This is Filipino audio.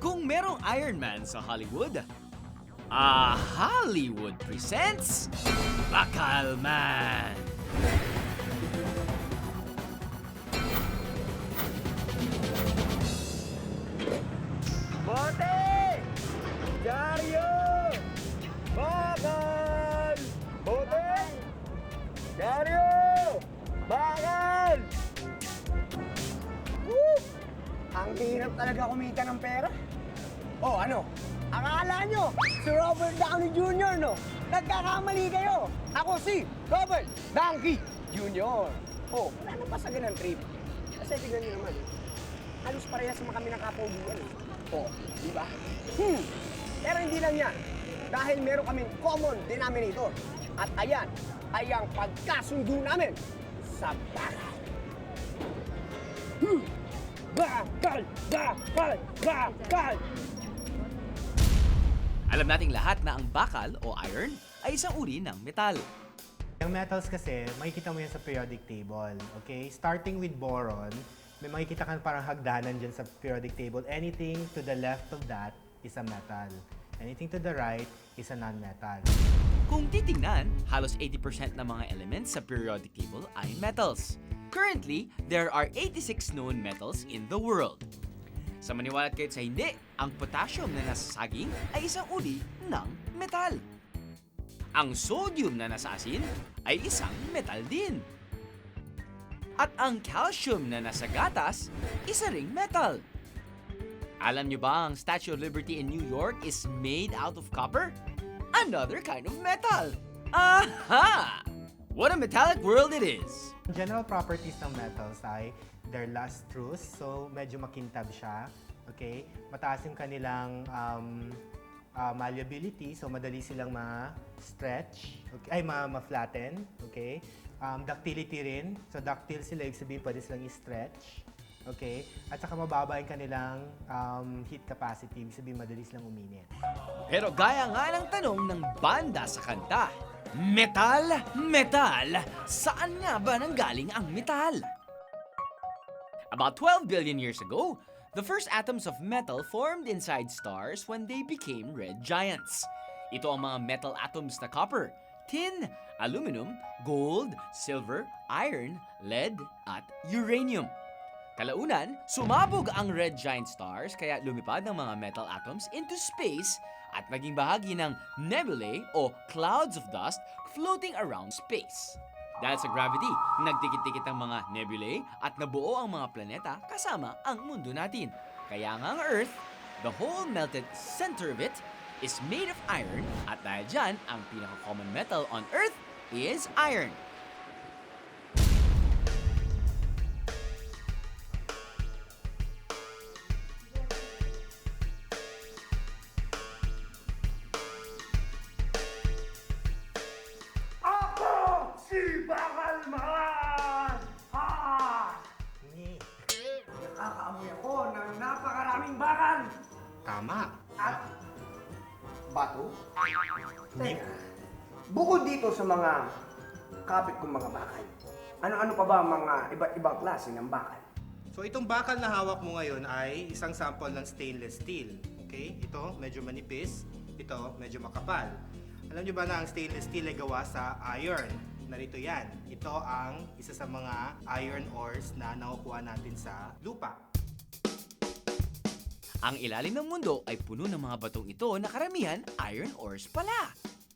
Kung merong Iron Man sa Hollywood, Ah Hollywood presents Bakal Man! Hirap talaga kumita ng pera. Oh, ano? Akala nyo, si Robert Downey Jr., no? Nagkakamali kayo. Ako si Robert Downey Jr. Oh, wala nang pasagan ng trip. Kasi tignan nyo naman, halos parehas naman kami ng kapogian. Eh. Oh, di ba? Hmm. Pero hindi lang yan. Dahil meron kaming common denominator. At ayan ay ang pagkasundo namin sa bakal. Hmm. Bakal! Bakal! Bakal! Alam nating lahat na ang bakal o iron ay isang uri ng metal. Yung metals kasi, makikita mo yan sa periodic table. Okay? Starting with boron, may makikita ka parang hagdanan dyan sa periodic table. Anything to the left of that is a metal. Anything to the right is a non-metal. Kung titingnan, halos 80% ng mga elements sa periodic table ay metals. Currently, there are 86 known metals in the world. Sa maniwala kayo sa hindi, ang potassium na nasa saging ay isang uri ng metal. Ang sodium na nasa asin ay isang metal din. At ang calcium na nasa gatas, isa ring metal. Alam niyo ba ang Statue of Liberty in New York is made out of copper? Another kind of metal. Aha! What a metallic world it is! General properties ng metals ay they're lustrous, so medyo makintab siya. Okay? Mataas yung kanilang um, uh, malleability, so madali silang ma-stretch, okay? ay ma- ma-flatten. Okay? Um, ductility rin, so ductile sila, ibig sabihin pwede silang i-stretch. Okay? At saka mababa yung kanilang um, heat capacity, ibig sabihin madali silang uminit. Pero gaya nga ng tanong ng banda sa kanta, Metal, metal, saan nga ba nanggaling ang metal? About 12 billion years ago, the first atoms of metal formed inside stars when they became red giants. Ito ang mga metal atoms na copper, tin, aluminum, gold, silver, iron, lead, at uranium. Kalaunan, sumabog ang red giant stars kaya lumipad ang mga metal atoms into space at naging bahagi ng nebulae o clouds of dust floating around space. Dahil sa gravity, nagdikit-dikit ang mga nebulae at nabuo ang mga planeta kasama ang mundo natin. Kaya nga ang Earth, the whole melted center of it, is made of iron at dahil dyan, ang pinaka-common metal on Earth is iron. Si Bakalman! Ha! Hindi. Nakakaamoy ako ng napakaraming bakal Tama. at bato. Teka, bukod dito sa mga kapit kong mga bakal, ano-ano pa ba ang mga iba't ibang klase ng bakal? So itong bakal na hawak mo ngayon ay isang sample ng stainless steel. Okay? Ito medyo manipis, ito medyo makapal. Alam niyo ba na ang stainless steel ay gawa sa iron? Narito yan. Ito ang isa sa mga iron ores na nakukuha natin sa lupa. Ang ilalim ng mundo ay puno ng mga batong ito na karamihan iron ores pala.